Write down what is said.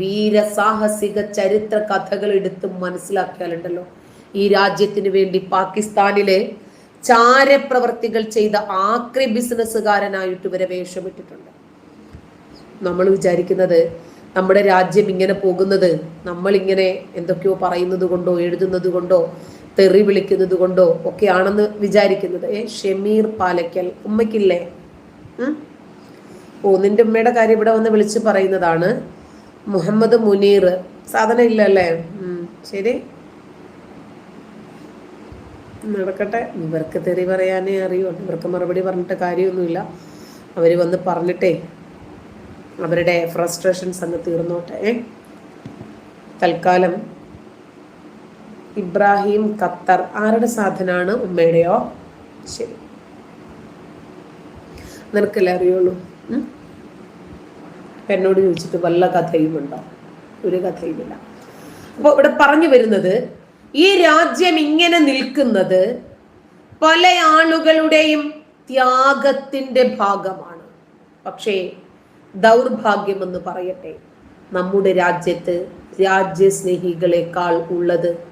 വീരസാഹസിക ചരിത്ര കഥകൾ എടുത്ത് മനസ്സിലാക്കിയാലുണ്ടല്ലോ. ഈ രാജ്യത്തിന് വേണ്ടി പാകിസ്ഥാനിലെ ചാരപ്രവർത്തികൾ ചെയ്ത ആക്രി ബിസിനസ്സുകാരനായിട്ട് ഇവരെ വേഷമിട്ടിട്ടുണ്ട്. നമ്മൾ വിചാരിക്കുന്നത് നമ്മുടെ രാജ്യം ഇങ്ങനെ പോകുന്നത് നമ്മളിങ്ങനെ എന്തൊക്കെയോ പറയുന്നത് കൊണ്ടോ എഴുതുന്നത് കൊണ്ടോ തെറി വിളിക്കുന്നത് കൊണ്ടോ ഒക്കെയാണെന്ന് വിചാരിക്കുന്നത്. ഏ ഷമീർ പാലക്കൽ ഉമ്മയ്ക്കില്ലേ? ഓ നിന്റെ ഉമ്മയുടെ കാര്യം ഇവിടെ വന്ന് വിളിച്ച് പറയുന്നതാണ്. മുഹമ്മദ് മുനീർ. സാധനം ഇല്ല അല്ലേ ശരി. നടക്കട്ടെ. ഇവർക്ക് തെറി പറയാനേ അറിയൂ. ഇവർക്ക് മറുപടി പറഞ്ഞിട്ട് കാര്യമൊന്നുമില്ല. അവർ വന്ന് പറഞ്ഞിട്ടേ അവരുടെ ഫ്രസ്ട്രേഷൻസ് അങ്ങ് തീർന്നോട്ടെ? തൽക്കാലം ഇബ്രാഹിം ഖത്തർ ആരുടെ സാധനമാണ് ഉമ്മയുടെയോ? ശരി. നിനക്കല്ലേ അറിയുള്ളൂ. എന്നോട് ചോദിച്ചിട്ട് വല്ല കഥയുമുണ്ടോ ഒരു കഥയുമില്ല. അപ്പോൾ ഇവിടെ പറഞ്ഞു വരുന്നത് ഈ രാജ്യം ഇങ്ങനെ നിൽക്കുന്നത് പല ആളുകളുടെയും ത്യാഗത്തിന്റെ ഭാഗമാണ്. പക്ഷേ ദൗർഭാഗ്യമെന്ന് പറയട്ടെ നമ്മുടെ രാജ്യത്ത് രാജ്യസ്നേഹികളെക്കാൾ ഉള്ളത്